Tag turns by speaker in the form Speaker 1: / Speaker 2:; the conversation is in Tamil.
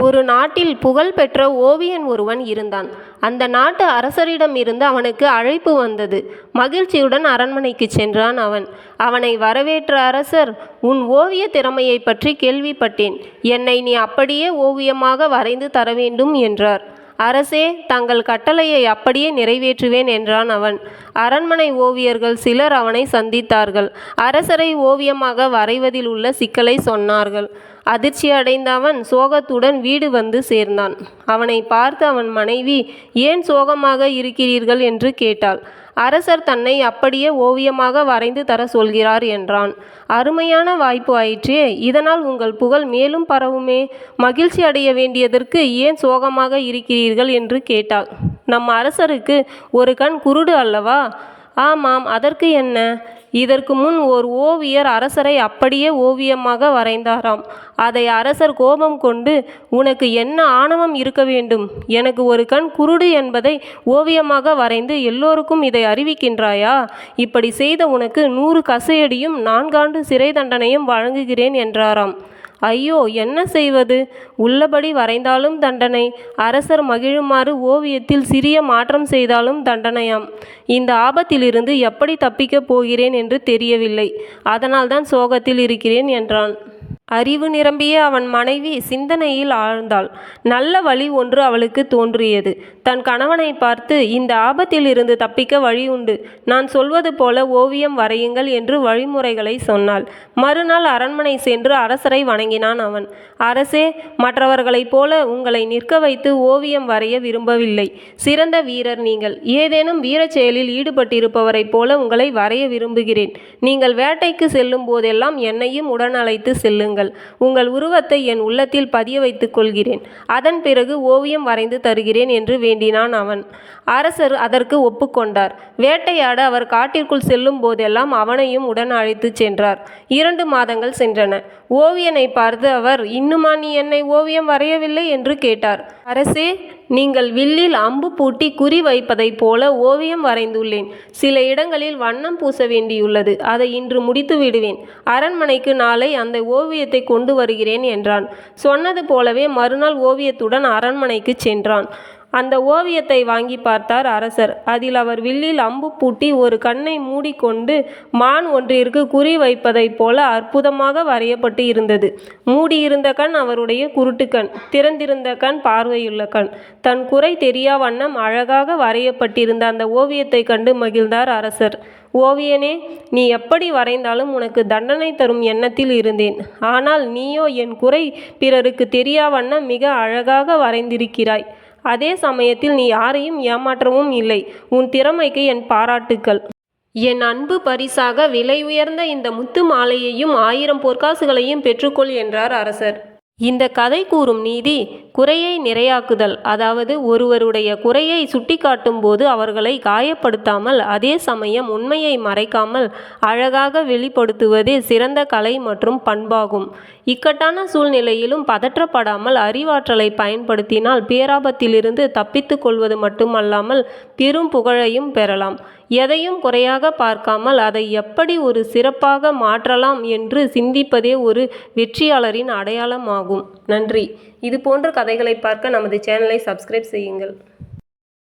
Speaker 1: ஒரு நாட்டில் புகழ்பெற்ற ஓவியன் ஒருவன் இருந்தான். அந்த நாட்டு அரசரிடமிருந்து அவனுக்கு அழைப்பு வந்தது. மகிழ்ச்சியுடன் அரண்மனைக்கு சென்றான் அவன். அவனை வரவேற்ற அரசர் உன் ஓவிய திறமையை பற்றி கேள்விப்பட்டேன். என்னை நீ அப்படியே ஓவியமாக வரைந்து தர வேண்டும் என்றார். அரசே தங்கள் கட்டளையை அப்படியே நிறைவேற்றுவேன் என்றான் அவன். அரண்மனை ஓவியர்கள் சிலர் அவனை சந்தித்தார்கள். அரசரை ஓவியமாக வரைவதில் உள்ள சிக்கலை சொன்னார்கள். அதிர்ச்சியடைந்த அவன் சோகத்துடன் வீடு வந்து சேர்ந்தான். அவனை பார்த்து அவன் மனைவி ஏன் சோகமாக இருக்கிறீர்கள் என்று கேட்டாள். அரசர் தன்னை அப்படியே ஓவியமாக வரைந்து தரச் சொல்கிறார் என்றான். அருமையான வாய்ப்பு ஆயிற்றே இதனால் உங்கள் புகழ் மேலும் பரவுமே. மகிழ்ச்சி அடைய வேண்டியதற்கு ஏன் சோகமாக இருக்கிறீர்கள் என்று கேட்டாள். நம் அரசருக்கு ஒரு கண் குருடு அல்லவா? ஆமாம் அதற்கு என்ன? இதற்கு முன் ஓர் ஓவியர் அரசரை அப்படியே ஓவியமாக வரைந்தாராம். அதை அரசர் கோபம் கொண்டு உனக்கு என்ன ஆணவம் இருக்க வேண்டும்? எனக்கு ஒரு கண் குருடு என்பதை ஓவியமாக வரைந்து எல்லோருக்கும் இதை அறிவிக்கின்றாயா? இப்படி செய்த உனக்கு நூறு கசையடியும் நான்காண்டு சிறை தண்டனையும் வழங்குகிறேன் என்றாராம். ஐயோ என்ன செய்வது? உள்ளபடி வரைந்தாலும் தண்டனை. அரசர் மகிழுமாறு ஓவியத்தில் சிறிய மாற்றம் செய்தாலும் தண்டனையாம். இந்த ஆபத்திலிருந்து எப்படி தப்பிக்கப் போகிறேன் என்று தெரியவில்லை. அதனால்தான் சோகத்தில் இருக்கிறேன் என்றான். அறிவு நிரம்பிய அவன் மனைவி சிந்தனையில் ஆழ்ந்தாள். நல்ல வழி ஒன்று அவளுக்கு தோன்றியது. தன் கணவனைப் பார்த்து இந்த ஆபத்திலிருந்து தப்பிக்க வழி உண்டு. நான் சொல்வது போல ஓவியம் வரையுங்கள் என்று வழிமுறைகளை சொன்னாள். மறுநாள் அரண்மனை சென்று அரசரை வணங்கினான் அவன். அரசே மற்றவர்களைப் போல உங்களை நிற்க வைத்து ஓவியம் வரைய விரும்பவில்லை. சிறந்த வீரர் நீங்கள். ஏதேனும் வீரச் செயலில் ஈடுபட்டிருப்பவரைப் போல உங்களை வரைய விரும்புகிறேன். நீங்கள் வேட்டைக்கு செல்லும் போதெல்லாம் என்னையும் உடன் செல்லுங்கள். உங்கள் உருவத்தை என் உள்ளத்தில் பதிய வைத்துக் கொள்கிறேன். அதன் பிறகு ஓவியம் வரைந்து தருகிறேன் என்று வேண்டினான் அவன். அரசர் அதற்கு ஒப்புக்கொண்டார் வேட்டையாட அவர் காட்டிற்குள் செல்லும் போதெல்லாம் அவனையும் உடன் அழைத்துச் சென்றார். இரண்டு மாதங்கள் சென்றன. ஓவியனை பார்த்து அவர் இன்னுமா நீ என்னை ஓவியம் வரையவில்லை? என்று கேட்டார். அரசே நீங்கள் வில்லில் அம்பு பூட்டி குறி வைப்பதைப் போல ஓவியம் வரைந்துள்ளேன். சில இடங்களில் வண்ணம் பூச வேண்டியுள்ளது. அதை இன்று முடித்து விடுவேன். அரண்மனைக்கு நாளை அந்த ஓவியத்தைக் கொண்டு வருகிறேன் என்றான். சொன்னது போலவே மறுநாள் ஓவியத்துடன் அரண்மனைக்கு சென்றான். அந்த ஓவியத்தை வாங்கி பார்த்தார் அரசர். அதில் அவர் வில்லில் அம்பு பூட்டி ஒரு கண்ணை மூடிக்கொண்டு மான் ஒன்றிற்கு குறி வைப்பதைப் போல அற்புதமாக வரையப்பட்டு இருந்தது. மூடியிருந்த கண் அவருடைய குருட்டுக்கண் திறந்திருந்த கண் பார்வையுள்ள கண். தன் குறை தெரியா வண்ணம் அழகாக வரையப்பட்டிருந்த அந்த ஓவியத்தைக் கண்டு மகிழ்ந்தார் அரசர். ஓவியனே நீ எப்படி வரைந்தாலும் உனக்கு தண்டனை தரும் எண்ணத்தில் இருந்தேன். ஆனால் நீயோ என் குறை பிறருக்கு தெரியா வண்ணம் மிக அழகாக வரைந்திருக்கிறாய். அதே சமயத்தில் நீ யாரையும் ஏமாற்றவும் இல்லை. உன் திறமைக்கு என் பாராட்டுக்கள். என் அன்பு பரிசாக விலை உயர்ந்த இந்த முத்து மாலையையும் ஆயிரம் பொற்காசுகளையும் பெற்றுக்கொள் என்றார் அரசர். இந்த கதை கூறும் நீதி குறையை நிறையாக்குதல். அதாவது ஒருவருடைய குறையை சுட்டிக்காட்டும் போது அவர்களை காயப்படுத்தாமல் அதே சமயம் உண்மையை மறைக்காமல் அழகாக வெளிப்படுத்துவதே சிறந்த கலை மற்றும் பண்பாகும். இக்கட்டான சூழ்நிலையிலும் பதற்றப்படாமல் அறிவாற்றலை பயன்படுத்தினால் பேராபத்திலிருந்து தப்பித்துக் கொள்வது மட்டுமல்லாமல் பெரும் புகழையும் பெறலாம். எதையும் குறையாக பார்க்காமல் அதை எப்படி ஒரு சிறப்பாக மாற்றலாம் என்று சிந்திப்பதே ஒரு வெற்றியாளரின் அடையாளமாகும். நன்றி. இது போன்ற கதைகளை பார்க்க நமது சேனலை சப்ஸ்கிரைப் செய்யுங்கள்.